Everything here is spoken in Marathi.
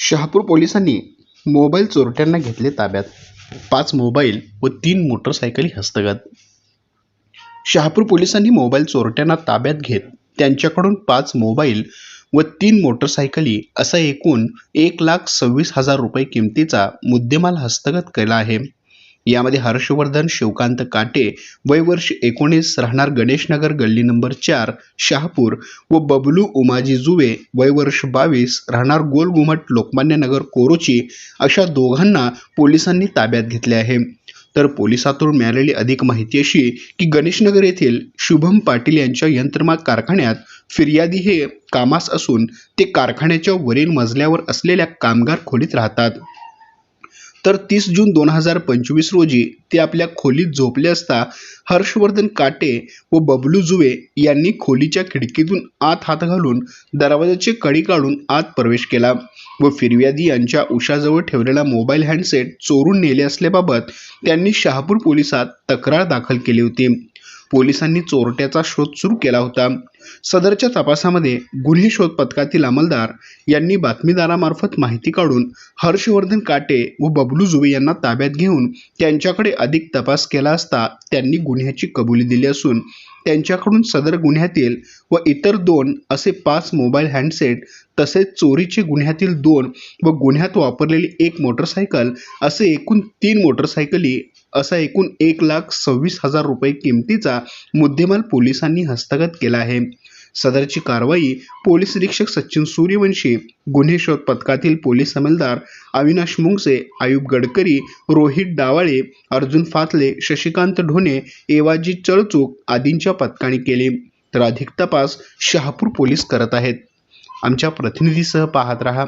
शहापूर पोलिसांनी मोबाईल चोरट्यांना घेतले ताब्यात. पाच मोबाईल व तीन मोटरसायकली हस्तगत. शहापूर पोलिसांनी मोबाईल चोरट्यांना ताब्यात घेत त्यांच्याकडून पाच मोबाईल व तीन मोटरसायकली असा एकूण एक लाख सव्वीस हजार रुपये किमतीचा मुद्देमाल हस्तगत केला आहे. यामध्ये हर्षवर्धन शिवकांत काटे वयवर्ष एकोणीस राहणार गणेशनगर गल्ली नंबर चार शहापूर व बबलू उमाजी जुवे वयवर्ष बावीस राहणार गोलघुमट लोकमान्य नगर कोरोची अशा दोघांना पोलिसांनी ताब्यात घेतले आहे. तर पोलिसातून मिळालेली अधिक माहिती अशी की गणेशनगर येथील शुभम पाटील यांच्या यंत्रमाग कारखान्यात फिर्यादी हे कामास असून ते कारखान्याच्या वरील मजल्यावर असलेल्या कामगार खोलीत राहतात. तर तीस जून दोन हजार पंचवीस रोजी ते आपल्या खोलीत झोपले असता हर्षवर्धन काटे व बबलू जुवे यांनी खोलीच्या खिडकीतून आत हात घालून दरवाजाची कडी काढून आत प्रवेश केला व फिर्यादी यांच्या उशाजवळ ठेवलेला मोबाईल हँडसेट चोरून नेले असल्याबाबत त्यांनी शहापूर पोलिसात तक्रार दाखल केली होती. पोलिसांनी चोरट्याचा शोध सुरू केला होता. सदरच्या तपासामध्ये गुन्हे शोध पथकातील अंमलदार यांनी बातमीदारामार्फत माहिती काढून हर्षवर्धन काटे व बबलू जुवे यांना ताब्यात घेऊन त्यांच्याकडे अधिक तपास केला असता त्यांनी गुन्ह्याची कबुली दिली असून त्यांच्याकडून सदर गुन्ह्यातील व इतर दोन असे पाच मोबाईल हँडसेट तसेच चोरीचे गुन्ह्यातील दोन व गुन्ह्यात वापरलेली एक मोटरसायकल असे एकूण तीन मोटरसायकली असा एकूण एक लाख सव्वीस हजार रुपये किमतीचा मुद्देमाल पोलिसांनी हस्तगत केला आहे. सदरची कारवाई पोलीस निरीक्षक सचिन सूर्यवंशी गुन्हे शोध पथकातील पोलीस अंमलदार अविनाश मुंगसे आयुब गडकरी रोहित डावाळे अर्जुन फातले शशिकांत ढोणे एवाजी चळचूक आदींच्या पथकाने केली. तर अधिक तपास शहापूर पोलीस करत आहेत. आमच्या प्रतिनिधीसह पाहत रहा.